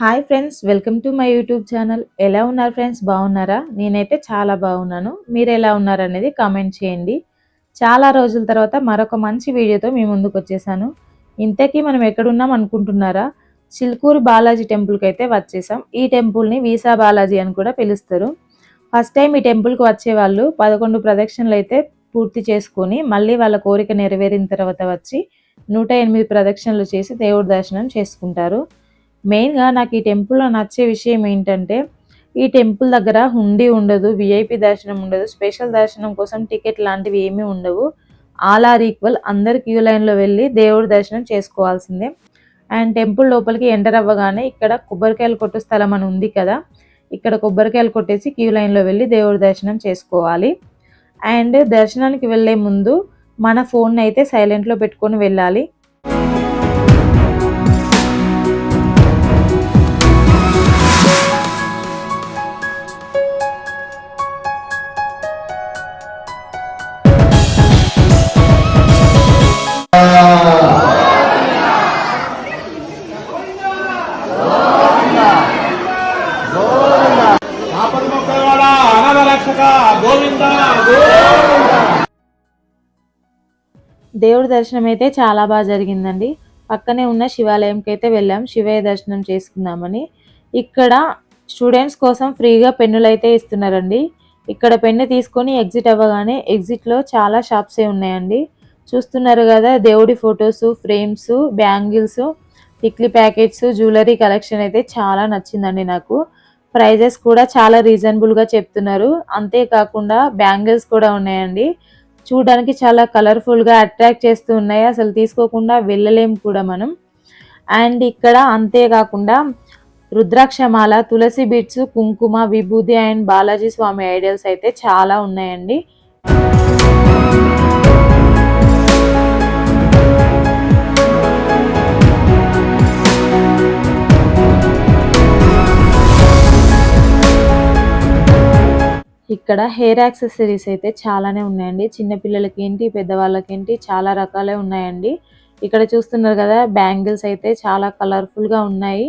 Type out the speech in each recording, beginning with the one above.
Hi friends welcome to my YouTube channel. ఎలా ఉన్నారు friends? బాగున్నారా? నేనైతే చాలా బాగున్నాను. మీరు ఎలా ఉన్నారు అనేది కామెంట్ చేయండి. చాలా రోజుల తర్వాత మరొక మంచి వీడియోతో మీ ముందుకు వచ్చేసాను. ఇంతకీ మనం ఎక్కడున్నాం అనుకుంటున్నారా? చిల్కూరు బాలాజీ టెంపుల్కి అయితే వచ్చేసాం. ఈ టెంపుల్ని వీసా బాలాజీ అని కూడా పిలుస్తారు. ఫస్ట్ టైం ఈ టెంపుల్కి వచ్చే వాళ్ళు పదకొండు ప్రదక్షిణలు అయితే పూర్తి చేసుకొని మళ్ళీ వాళ్ళ కోరిక నెరవేరిన తర్వాత వచ్చి నూట ఎనిమిది ప్రదక్షిణలు చేసి దేవుడి దర్శనం చేసుకుంటారు. మెయిన్గా నాకు ఈ టెంపుల్లో నచ్చే విషయం ఏంటంటే ఈ టెంపుల్ దగ్గర హుండీ ఉండదు విఐపి దర్శనం ఉండదు స్పెషల్ దర్శనం కోసం టికెట్ లాంటివి ఏమీ ఉండవు. ఆల్ ఆర్ ఈక్వల్ అందరు క్యూ లైన్లో వెళ్ళి దేవుడి దర్శనం చేసుకోవాల్సిందే. అండ్ టెంపుల్ లోపలికి ఎంటర్ అవ్వగానే ఇక్కడ కొబ్బరికాయలు కొట్టు స్థలం అని ఉంది కదా ఇక్కడ కొబ్బరికాయలు కొట్టేసి క్యూ లైన్లో వెళ్ళి దేవుడి దర్శనం చేసుకోవాలి. అండ్ దర్శనానికి వెళ్ళే ముందు మన ఫోన్ అయితే సైలెంట్లో పెట్టుకొని వెళ్ళాలి. దేవుడి దర్శనం అయితే చాలా బాగా జరిగిందండి. పక్కనే ఉన్న శివాలయంకి అయితే వెళ్ళాం. శివయ్య దర్శనం చేసుకుందామని. ఇక్కడ స్టూడెంట్స్ కోసం ఫ్రీగా పెన్నులు అయితే ఇస్తున్నారండి. ఇక్కడ పెన్ను తీసుకొని ఎగ్జిట్ అవ్వగానే ఎగ్జిట్లో చాలా షాప్సే ఉన్నాయండి. చూస్తున్నారు కదా దేవుడి photos frames bangles tikli packets jewellery collection అయితే చాలా నచ్చిందండి నాకు. ప్రైజెస్ కూడా చాలా రీజనబుల్గా చెప్తున్నారు. అంతేకాకుండా బ్యాంగిల్స్ కూడా ఉన్నాయండి. చూడడానికి చాలా కలర్ఫుల్గా అట్రాక్ట్ చేస్తూ ఉన్నాయి. అసలు తీసుకోకుండా వెళ్ళలేం కూడా మనం. అండ్ ఇక్కడ అంతేకాకుండా రుద్రాక్షమాల తులసి బిట్స్ కుంకుమ విభూది అండ్ బాలాజీ స్వామి ఐడియల్స్ అయితే చాలా ఉన్నాయండి. ఇక్కడ హెయిర్ యాక్సెసరీస్ అయితే చాలానే ఉన్నాయండి. చిన్నపిల్లలకి ఏంటి పెద్దవాళ్ళకి ఏంటి చాలా రకాలే ఉన్నాయండి. ఇక్కడ చూస్తున్నారు కదా బ్యాంగిల్స్ అయితే చాలా కలర్ఫుల్గా ఉన్నాయి.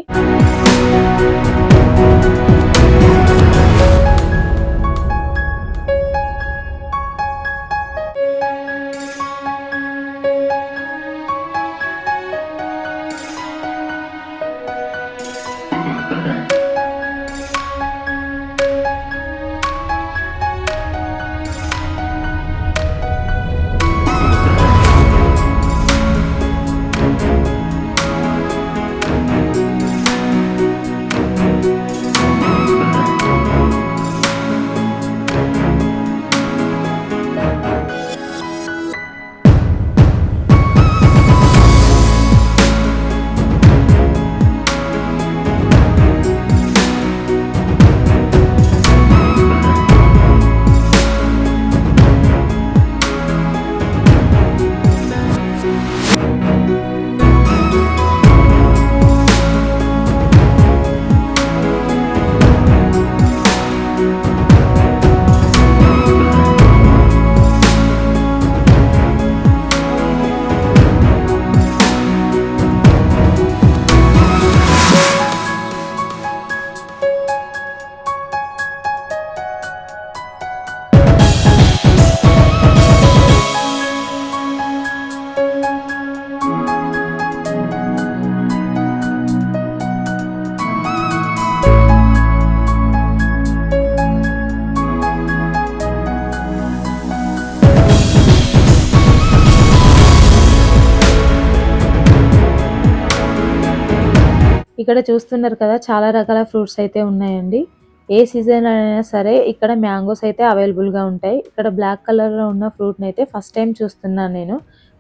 ఇక్కడ చూస్తున్నారు కదా చాలా రకాల ఫ్రూట్స్ అయితే ఉన్నాయండి. ఏ సీజన్ అయినా సరే ఇక్కడ మ్యాంగోస్ అయితే అవైలబుల్గా ఉంటాయి. ఇక్కడ బ్లాక్ కలర్లో ఉన్న ఫ్రూట్ని అయితే ఫస్ట్ టైం చూస్తున్నాను నేను.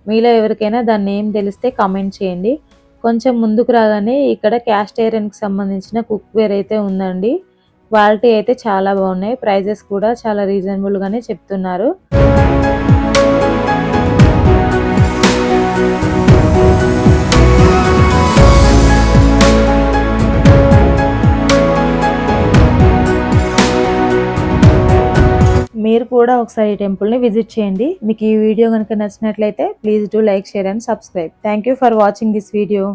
మీలో ఎవరికైనా దాని నేమ్ తెలిస్తే కామెంట్ చేయండి. కొంచెం ముందుకు రాగానే ఇక్కడ క్యాస్ట్ ఐరన్కి సంబంధించిన కుక్వేర్ అయితే ఉందండి. క్వాలిటీ అయితే చాలా బాగున్నాయి. ప్రైజెస్ కూడా చాలా రీజనబుల్గానే చెప్తున్నారు. మీరు కూడా ఒకసారి ఈ టెంపుల్ని విజిట్ చేయండి. మీకు ఈ వీడియో కనుక నచ్చినట్లయితే please do like share and subscribe. Thank you for watching this video